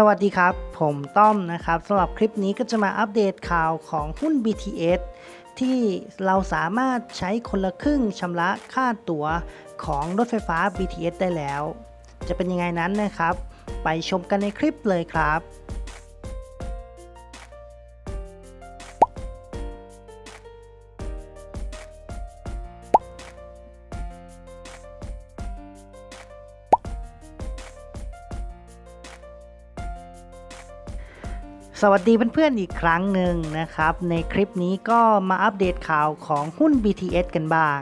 สวัสดีครับ ผมต้อมนะครับสำหรับคลิปนี้ก็จะมาอัปเดตข่าวของหุ้น BTS ที่เราสามารถใช้คนละครึ่งชำระค่าตั๋วของรถไฟฟ้า BTS ได้แล้ว จะเป็นยังไงนั้นนะครับ ไปชมกันในคลิปเลยครับ สวัสดีเพื่อนๆอีกครั้งหนึ่งนะครับ ในคลิปนี้ก็มาอัปเดตข่าวของหุ้น BTS กันบ้าง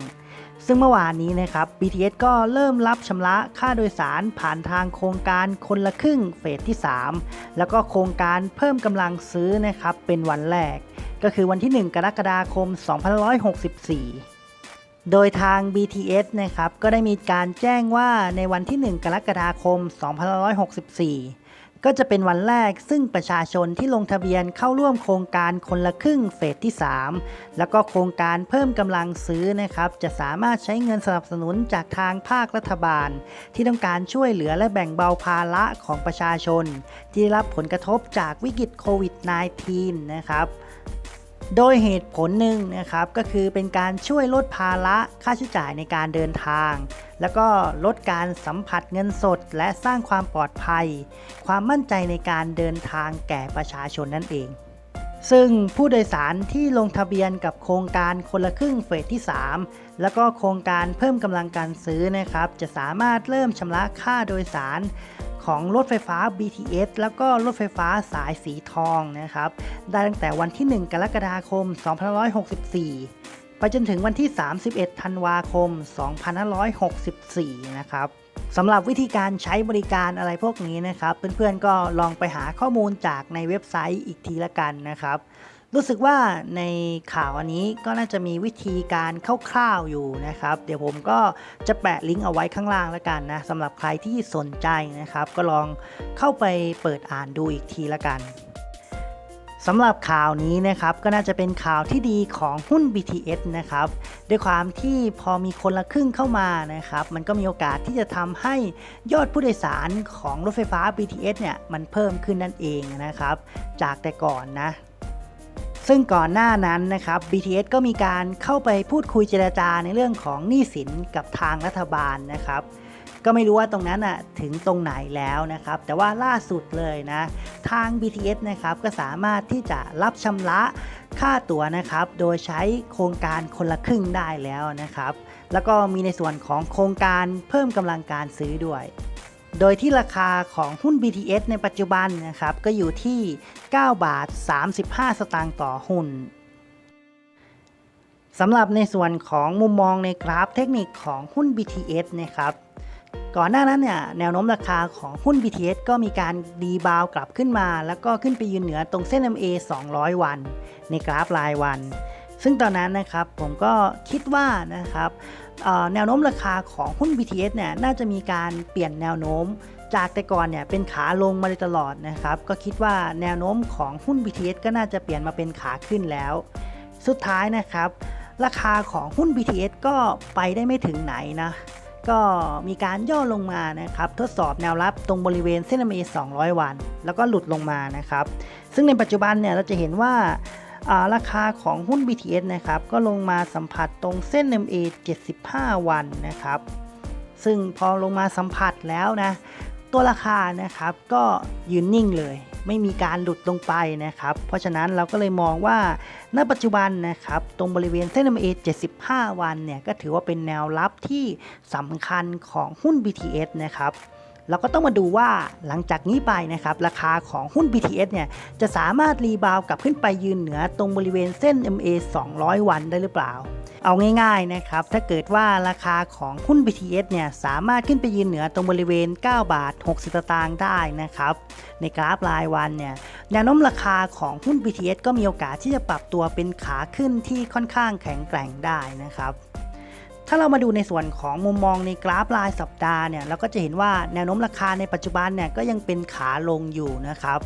ซึ่งเมื่อวานนี้นะครับ BTS ก็เริ่มรับชำระค่าโดยสารผ่านทางโครงการคนละครึ่งเฟสที่ 3 แล้วก็โครงการเพิ่มกำลังซื้อนะครับเป็นวันแรก ก็คือวันที่ 1 กรกฎาคม 2564โดยทาง BTS นะครับ ก็ได้มีการแจ้งว่าในวันที่ 1 กรกฎาคม 2564 ก็จะเป็นวันแรกซึ่งประชาชนที่ลงทะเบียนเข้าร่วมโครงการคนละครึ่งเฟสที่ 3 แล้วก็โครงการเพิ่มกำลังซื้อนะครับ จะสามารถใช้เงินสนับสนุนจากทางภาครัฐบาล ที่ต้องการช่วยเหลือและแบ่งเบาภาระของประชาชน ที่ได้รับผลกระทบจากวิกฤตโควิด -19 นะครับ โดยเหตุผลหนึ่งนะครับก็คือเป็นการช่วยลดภาระค่าใช้จ่ายในการเดินทาง แล้วก็ลดการสัมผัสเงินสด และสร้างความปลอดภัย ความมั่นใจในการเดินทางแก่ประชาชนนั่นเอง ซึ่งผู้โดยสารที่ลงทะเบียนกับโครงการคนละครึ่งเฟสที่ 3 แล้วก็โครงการเพิ่มกำลังการซื้อนะครับ จะสามารถเริ่มชำระค่าโดยสาร ของรถไฟฟ้า BTS แล้วก็รถไฟฟ้าสายสีทองนะครับ ได้ตั้งแต่วันที่ 1 กรกฎาคม 2564 ไปจนถึงวันที่ 31 ธันวาคม 2564 นะครับสำหรับวิธีการใช้บริการอะไรพวกนี้นะครับ เพื่อนๆก็ลองไปหาข้อมูลจากในเว็บไซต์อีกทีละกันนะครับ รู้สึกว่าในข่าวอันนี้ก็น่าจะมีวิธีการคร่าวๆอยู่นะครับ เดี๋ยวผมก็จะแปะลิงก์เอาไว้ข้างล่างแล้วกันนะสำหรับใครที่สนใจนะครับ ก็ลองเข้าไปเปิดอ่านดูอีกทีละกันสำหรับข่าวนี้นะครับก็น่าจะเป็นข่าวที่ดีของหุ้น BTS นะครับด้วยความที่พอมีคนละครึ่งเข้ามานะครับ มันก็มีโอกาสที่จะทำให้ยอดผู้โดยสารของรถไฟฟ้า BTS เนี่ยมันเพิ่มขึ้นนั่นเองนะครับ จากแต่ก่อนนะ ซึ่งก่อนหน้านั้นนะครับ BTS ก็มีการเข้าไปพูดคุยเจรจาในเรื่องของหนี้สินกับทางรัฐบาลนะครับ ก็ไม่รู้ว่าตรงนั้นอะถึงตรงไหนแล้วนะครับ แต่ว่าล่าสุดเลยนะ ทาง BTS นะครับก็สามารถที่จะรับชำระค่าตั๋วนะครับ โดยใช้โครงการคนละครึ่งได้แล้วนะครับ แล้วก็มีในส่วนของโครงการเพิ่มกำลังการซื้อด้วย โดยที่ราคาของหุ้น BTS ในปัจจุบันนะครับก็อยู่ที่ 9 บาท 35 สตางค์ต่อหุ้นสำหรับในส่วนของมุมมองในกราฟเทคนิคของหุ้น BTS นะครับก่อนหน้านั้นเนี่ยแนวโน้มราคาของหุ้น BTS ก็มีการดีบาวกลับขึ้นมา แล้วก็ขึ้นไปยืนเหนือตรงเส้น MA 200 วัน ในกราฟรายวัน ซึ่งตอนนั้นนะครับผมก็คิดว่านะครับแนวโน้มราคาของหุ้น BTS เนี่ยน่าจะมีการเปลี่ยนแนวโน้มจากแต่ก่อนเนี่ยเป็นขาลงมาโดยตลอดนะครับก็คิดว่าแนวโน้มของหุ้น BTS ก็น่าจะเปลี่ยนมาเป็นขาขึ้นแล้ว สุดท้ายนะครับ ราคาของหุ้น BTS ก็ไปได้ไม่ถึงไหนนะก็มีการย่อลงมานะครับทดสอบแนวรับตรงบริเวณเส้น MA 200 วัน แล้วก็หลุดลงมานะครับ ซึ่งในปัจจุบันเนี่ยเราจะเห็นว่า ราคาของหุ้น BTS นะครับ ก็ลงมาสัมผัสตรงเส้น MA 75 วันนะครับ ซึ่งพอลงมาสัมผัสแล้วนะ ตัวราคานะครับก็ยืนนิ่งเลย ไม่มีการหลุดลงไปนะครับ เพราะฉะนั้นเราก็เลยมองว่าณปัจจุบันนะครับ ตรงบริเวณเส้น MA 75 วันเนี่ย ก็ถือว่าเป็นแนวรับที่สำคัญของหุ้น BTS นะครับ เราก็ต้องมาดูว่าหลังจากนี้ไปนะครับราคาของหุ้น BTS เนี่ยจะสามารถรีบาวกลับขึ้นไปยืนเหนือตรงบริเวณเส้น MA 200 วันได้หรือเปล่า เอาง่ายๆนะครับถ้าเกิดว่าราคาของหุ้น BTS เนี่ยสามารถขึ้นไปยืนเหนือตรงบริเวณ 9 บาท 60 สตางค์ได้นะครับในกราฟรายวันเนี่ยแนวโน้มราคาของหุ้น BTS ก็มีโอกาสที่จะปรับตัวเป็นขาขึ้นที่ค่อนข้างแข็งแกร่งได้นะครับ ถ้าเรามาดูในส่วนของมุมมองในกราฟรายสัปดาห์เนี่ยเราก็จะเห็นว่าแนวโน้มราคาในปัจจุบันเนี่ยก็ยังเป็นขาลงอยู่นะครับ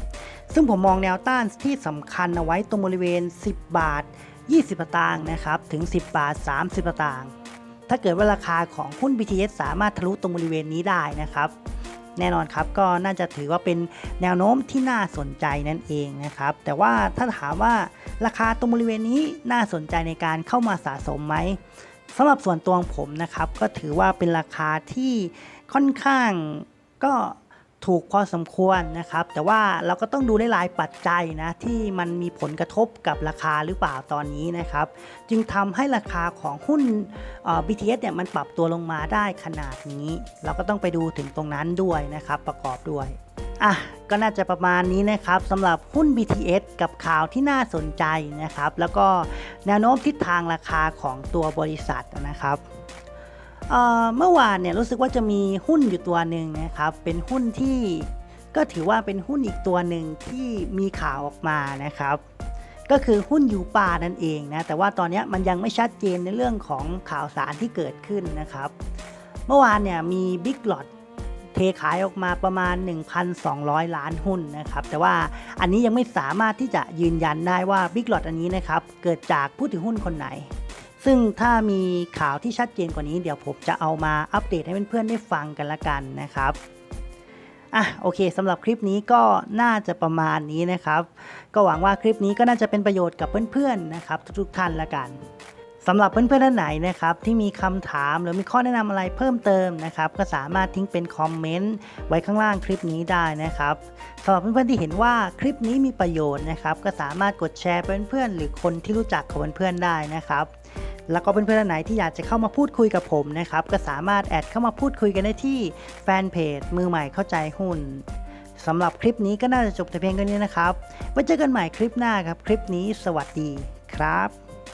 ซึ่งผมมองแนวต้านที่สำคัญเอาไว้ตรงบริเวณ 10 บาท 20สตางค์นะครับถึง 10 บาท 30สตางค์ถ้าเกิดว่าราคาของหุ้น BTS สามารถทะลุตรงบริเวณนี้ได้นะครับ แน่นอนครับก็น่าจะถือว่าเป็นแนวโน้มที่น่าสนใจนั่นเองนะครับ แต่ว่าถ้าถามว่าราคาตรงบริเวณนี้น่าสนใจในการเข้ามาสะสมไหม สำหรับส่วนตัวของผมนะครับ ก็ถือว่าเป็นราคาที่ค่อนข้างก็ถูกพอสมควรนะครับ แต่ว่าเราก็ต้องดูหลายปัจจัยนะที่มันมีผลกระทบกับราคาหรือเปล่าตอนนี้นะครับ จึงทำให้ราคาของหุ้น BTS เนี่ยมันปรับตัวลงมาได้ขนาดนี้ เราก็ต้องไปดูถึงตรงนั้นด้วยนะครับ ประกอบด้วย อะก็น่าจะประมาณนี้นะครับสำหรับหุ้น BTS กับข่าวที่น่าสนใจนะครับ แล้วก็แนวโน้มทิศทางราคาของตัวบริษัทนะครับเเมื่อวานเนี่ยรู้สึกว่าจะมีหุ้นอยู่ตัวหนึ่งนะครับ เป็นหุ้นที่ก็ถือว่าเป็นหุ้นอีกตัวหนึ่งที่มีข่าวออกมานะครับ ก็คือหุ้นยูปานั่นเองนะแต่ว่าตอนนี้มันยังไม่ชัดเจนในเรื่องของข่าวสารที่เกิดขึ้นนะครับ เมื่อวานเนี่ยมีบิ๊กหลอด เทขายออกมาประมาณ 1,200 ล้านหุ้นนะครับ แต่ว่าอันนี้ยังไม่สามารถที่จะยืนยันได้ว่าบิ๊กหลอดอันนี้นะครับเกิดจากผู้ถือหุ้นคนไหน ซึ่งถ้ามีข่าวที่ชัดเจนกว่านี้เดี๋ยวผมจะเอามาอัปเดตให้เพื่อนๆได้ฟังกันละกันนะครับอะโอเคสำหรับคลิปนี้ก็น่าจะประมาณนี้นะครับ ก็หวังว่าคลิปนี้ก็น่าจะเป็นประโยชน์กับเพื่อนๆนะครับ ทุกๆท่านละกัน สำหรับเพื่อนๆท่านไหนนะครับที่มีคำถามหรือมีข้อแนะนำอะไรเพิ่มเติมนะครับก็สามารถทิ้งเป็นคอมเมนต์ไว้ข้างล่างคลิปนี้ได้นะครับสำหรับเพื่อนๆที่เห็นว่าคลิปนี้มีประโยชน์นะครับก็สามารถกดแชร์เพื่อนๆหรือคนที่รู้จักของเพื่อนๆได้นะครับแล้วก็เพื่อนๆท่านไหนที่อยากจะเข้ามาพูดคุยกับผมนะครับก็สามารถแอดเข้ามาพูดคุยกันได้ที่แฟนเพจมือใหม่เข้าใจหุ้นสำหรับคลิปนี้ก็น่าจะจบแต่เพียงเท่านี้นะครับไว้เจอกันใหม่คลิปหน้าครับคลิปนี้สวัสดีครับ